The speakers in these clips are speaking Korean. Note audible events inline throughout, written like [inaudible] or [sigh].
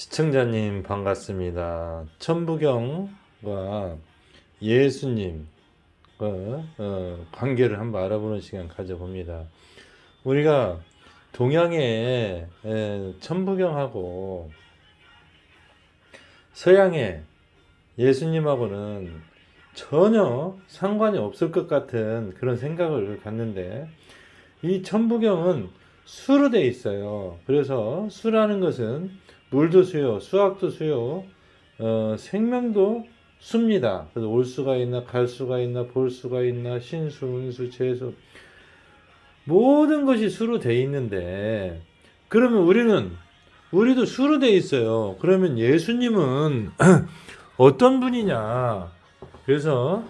시청자님 반갑습니다. 천부경과 예수님 어, 관계를 한번 알아보는 시간 가져봅니다. 우리가 동양의 에, 천부경하고 서양의 예수님하고는 전혀 상관이 없을 것 같은 그런 생각을 갖는데 이 천부경은 수로 돼 있어요. 그래서 수라는 것은 물도 수요, 수학도 수요, 어, 생명도 수입니다. 그래서 올 수가 있나, 갈 수가 있나, 볼 수가 있나, 신수, 운수, 재수 모든 것이 수로 돼 있는데 그러면 우리는 우리도 수로 돼 있어요. 그러면 예수님은 [clears throat] 어떤 분이냐? 그래서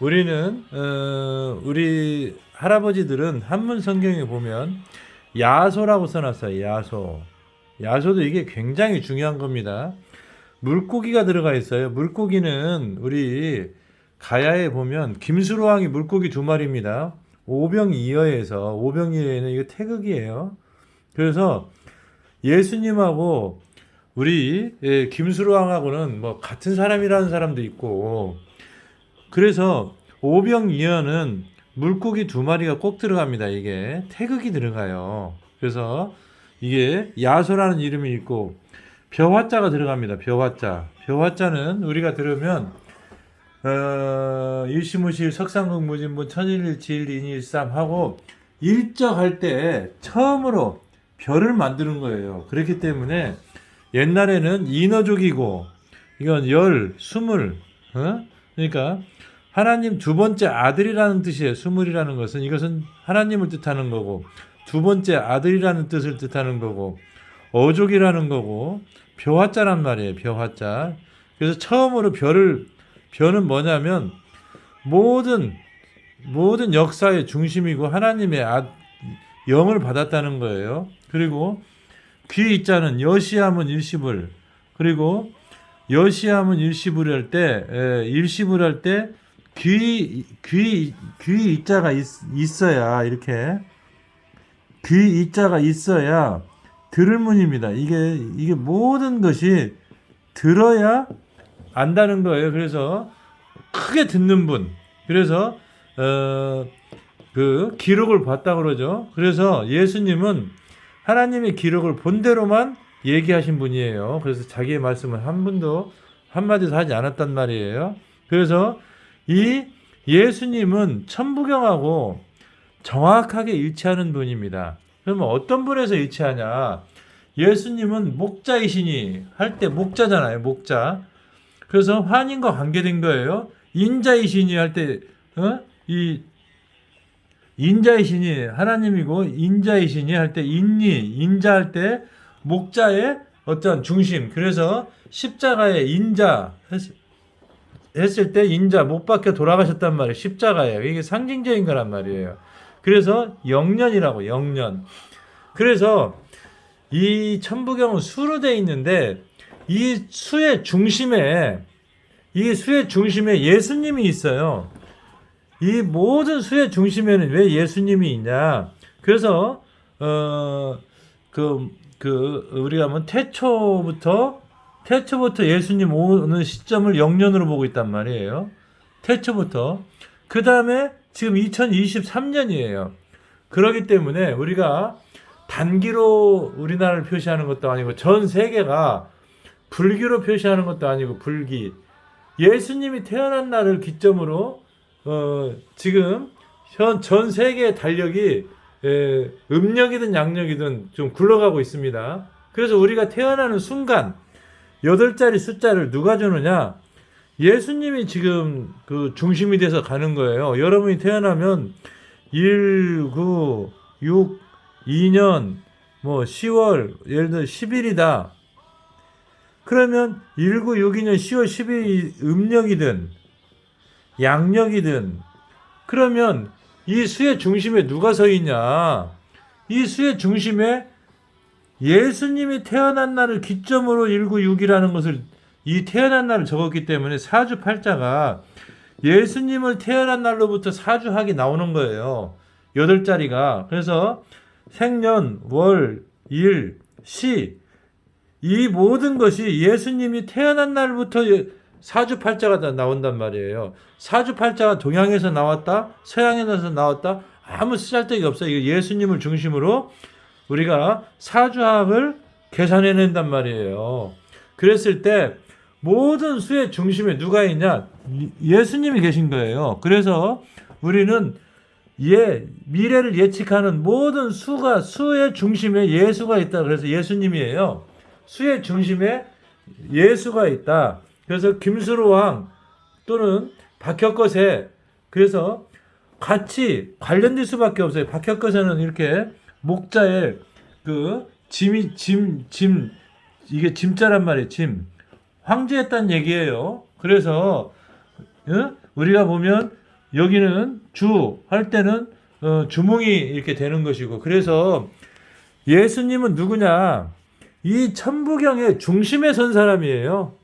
우리는 어, 우리 할아버지들은 한문 성경에 보면 야소라고 써놨어요. 야소. 야소도 이게 굉장히 중요한 겁니다. 물고기가 들어가 있어요. 물고기는 우리 가야에 보면 김수로왕이 물고기 두 마리입니다. 오병이어에서 오병이어에는 이거 태극이에요. 그래서 예수님하고 우리 예, 김수로왕하고는 뭐 같은 사람이라는 사람도 있고 그래서 오병이어는 물고기 두 마리가 꼭 들어갑니다. 이게 태극이 들어가요. 그래서 이게 야소라는 이름이 있고 벼화자가 들어갑니다. 벼화자. 벼화자는 우리가 들으면 어, 일시무실 석상극 무진분 천일일치일 인일삼 하고 일적할 때 처음으로 별을 만드는 거예요. 그렇기 때문에 옛날에는 인어족이고 이건 열, 스물, 어? 그러니까 하나님 두 번째 아들이라는 뜻이에요. 스물이라는 것은 이것은 하나님을 뜻하는 거고 두 번째 아들이라는 뜻을 뜻하는 거고 어족이라는 거고 벼화자란 말이에요. 벼화자. 그래서 처음으로 별을 별은 뭐냐면 모든 모든 역사의 중심이고 하나님의 아, 영을 받았다는 거예요. 그리고 귀 있자는 여시함은 일시불 그리고 여시함은 일시불 할때 일시불 할 때 귀 귀귀 이자가 있, 있어야 이렇게 귀 이자가 있어야 들을 문입니다. 이게 이게 모든 것이 들어야 안다는 거예요. 그래서 크게 듣는 분. 그래서 어, 그 기록을 봤다 그러죠. 그래서 예수님은 하나님의 기록을 본 대로만 얘기하신 분이에요. 그래서 자기의 말씀을 한 분도 한마디도 하지 않았단 말이에요. 그래서 이 예수님은 천부경하고 정확하게 일치하는 분입니다. 그러면 어떤 분에서 일치하냐? 예수님은 목자이시니 할 때 목자잖아요. 목자. 그래서 환인과 관계된 거예요. 인자이시니 할 때, 어? 이, 인자이시니 하나님이고, 인자이시니 할 때, 인니, 인자 할 때, 목자의 어떤 중심. 그래서 십자가의 인자 했, 했을 때, 인자 못 박혀 돌아가셨단 말이에요. 십자가예요. 이게 상징적인 거란 말이에요. 그래서 영년이라고, 영년. 그래서 이 천부경은 수로 돼 있는데, 이 수의 중심에 이 수의 중심에 예수님이 있어요. 이 모든 수의 중심에는 왜 예수님이 있냐? 그래서 어그그 그 우리가 뭐 태초부터 태초부터 예수님 오는 시점을 영년으로 보고 있단 말이에요. 태초부터 그 다음에 지금 2023년이에요. 그러기 때문에 우리가 단기로 우리나라를 표시하는 것도 아니고 전 세계가 불기로 표시하는 것도 아니고 불기. 예수님이 태어난 날을 기점으로 어, 지금 현 전 세계의 달력이 에, 음력이든 양력이든 좀 굴러가고 있습니다. 그래서 우리가 태어나는 순간 여덟 자리 숫자를 누가 주느냐? 예수님이 지금 그 중심이 돼서 가는 거예요. 여러분이 태어나면 1, 9, 6, 2년, 뭐 10월, 예를 들어 10일이다. 그러면 1962년 10월 12일 음력이든 양력이든 그러면 이 수의 중심에 누가 서 있냐? 이 수의 중심에 예수님이 태어난 날을 기점으로 196이라는 것을 이 태어난 날을 적었기 때문에 사주 팔자가 예수님을 태어난 날로부터 사주학이 나오는 거예요. 여덟 자리가. 그래서 생년, 월, 일, 시 이 모든 것이 예수님이 태어난 날부터 예- 사주팔자가 다 나온단 말이에요. 사주팔자가 동양에서 나왔다, 서양에서 나왔다, 아무 쓰잘데기 없어요. 예수님을 중심으로 우리가 사주학을 계산해낸단 말이에요. 그랬을 때 모든 수의 중심에 누가 있냐? 예수님이 계신 거예요. 그래서 우리는 예, 미래를 예측하는 모든 수가 수의 중심에 예수가 있다. 그래서 예수님이에요. 수의 중심에 예수가 있다. 그래서 김수로 왕 또는 박혁거세 그래서 같이 관련될 수밖에 없어요. 박혁거세는 이렇게 목자에 그 짐이 짐 짐 이게 짐자란 말이에요. 짐 황제했다는 얘기예요. 그래서 어? 우리가 보면 여기는 주 할 때는 어, 주몽이 이렇게 되는 것이고 그래서 예수님은 누구냐 이 천부경의 중심에 선 사람이에요.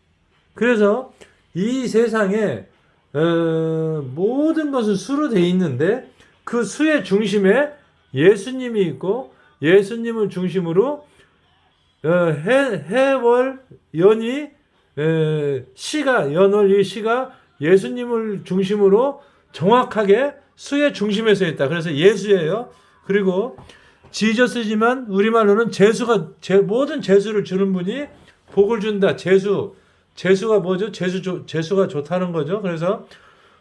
그래서 이 세상에 어, 모든 것은 수로 돼 있는데 그 수의 중심에 예수님이 있고 예수님을 중심으로 어, 해, 해월 연이 에, 시가 연월 이 시가 예수님을 중심으로 정확하게 수의 중심에 서 있다. 그래서 예수예요. 그리고 지저스지만 우리말로는 재수가 제, 모든 재수를 주는 분이 복을 준다. 재수 재수가 뭐죠? 재수 조, 재수가 좋다는 거죠. 그래서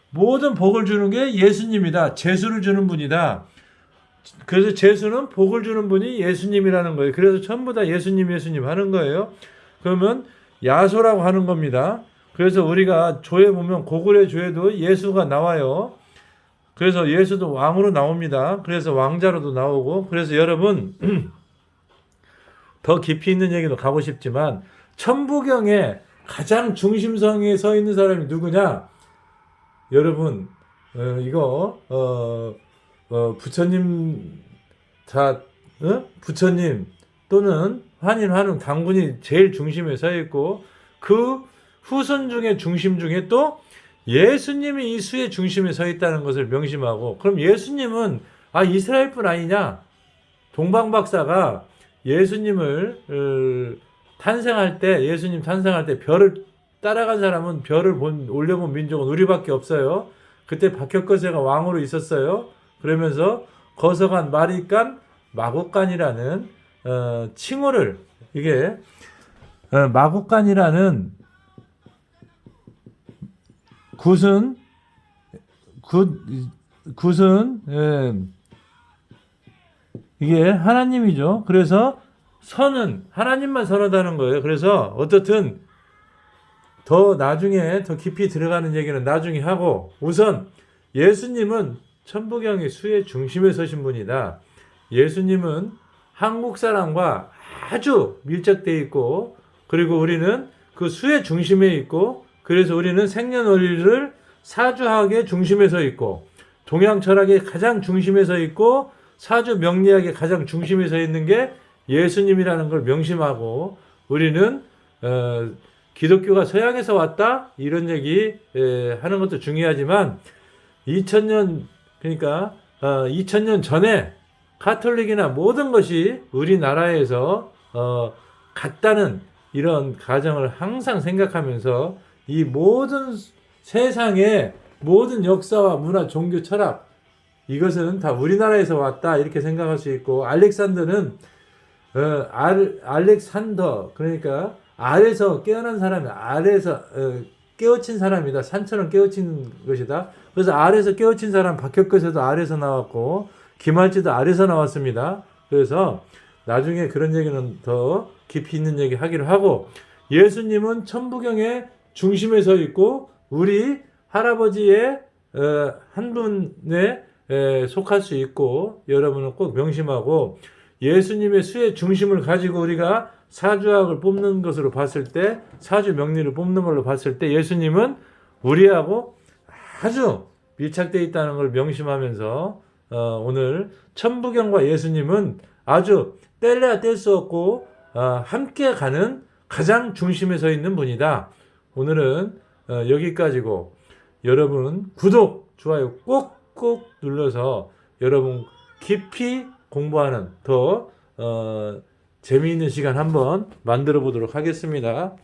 모든 복을 주는 게 예수님이다. 재수를 주는 분이다. 그래서 재수는 복을 주는 분이 예수님이라는 거예요. 그래서 전부 다 예수님 예수님 하는 거예요. 그러면 야소라고 하는 겁니다. 그래서 우리가 조에 보면 고구려 조에도 예수가 나와요. 그래서 예수도 왕으로 나옵니다. 그래서 왕자로도 나오고 그래서 여러분 [clears throat] 더 깊이 있는 얘기도 가고 싶지만 천부경에 가장 중심성에 서 있는 사람이 누구냐? 여러분 어, 이거 어, 어, 부처님 자 어? 부처님 또는 환인 환웅 당군이 제일 중심에 서 있고 그 후손 중에 중심 중에 또 예수님이 이 수의 중심에 서 있다는 것을 명심하고 그럼 예수님은 아 이스라엘 분 아니냐 동방 박사가 예수님을 어, 탄생할 때 예수님 탄생할 때 별을 따라간 사람은 별을 본 올려본 민족은 우리밖에 없어요. 그때 박혁거세가 왕으로 있었어요. 그러면서 거서간 마리간 마곡간이라는 어, 칭호를 이게 어, 마곡간이라는 굿은 굿 굿은 예, 이게 하나님이죠. 그래서 선은 하나님만 선하다는 거예요. 그래서 어떻든 더 나중에 더 깊이 들어가는 얘기는 나중에 하고 우선 예수님은 천부경의 수의 중심에 서신 분이다. 예수님은 한국 사람과 아주 밀접되어 있고 그리고 우리는 그 수의 중심에 있고 그래서 우리는 생년월일을 사주학의 중심에 서 있고 동양 철학의 가장 중심에 서 있고 사주 명리학의 가장 중심에 서 있는 게 예수님이라는 걸 명심하고 우리는 어, 기독교가 서양에서 왔다? 이런 얘기 에, 하는 것도 중요하지만 2000년 그러니까 어, 2000년 전에 카톨릭이나 모든 것이 우리나라에서 어, 같다는 이런 가정을 항상 생각하면서 이 모든 세상의 모든 역사와 문화, 종교, 철학 이것은 다 우리나라에서 왔다 이렇게 생각할 수 있고 알렉산더는 어, 알, 알렉산더 그러니까 알에서 깨어난 사람이 알에서 어, 깨어친 사람이다. 산처럼 깨어친 것이다. 그래서 알에서 깨어친 사람 박혁거세도 알에서 나왔고 김할지도 알에서 나왔습니다. 그래서 나중에 그런 얘기는 더 깊이 있는 얘기 하기로 하고 예수님은 천부경의 중심에 서 있고 우리 할아버지의 어, 한 분에 에, 속할 수 있고 여러분은 꼭 명심하고 예수님의 수의 중심을 가지고 우리가 사주학을 뽑는 것으로 봤을 때 사주 명리를 뽑는 걸로 봤을 때 예수님은 우리하고 아주 밀착되어 있다는 걸 명심하면서 어, 오늘 천부경과 예수님은 아주 뗄래야 뗄 수 없고 어, 함께 가는 가장 중심에 서 있는 분이다. 오늘은 어, 여기까지고 여러분 구독 좋아요 꼭꼭 눌러서 여러분 깊이 공부하는 더 어, 재미있는 시간 한번 만들어 보도록 하겠습니다.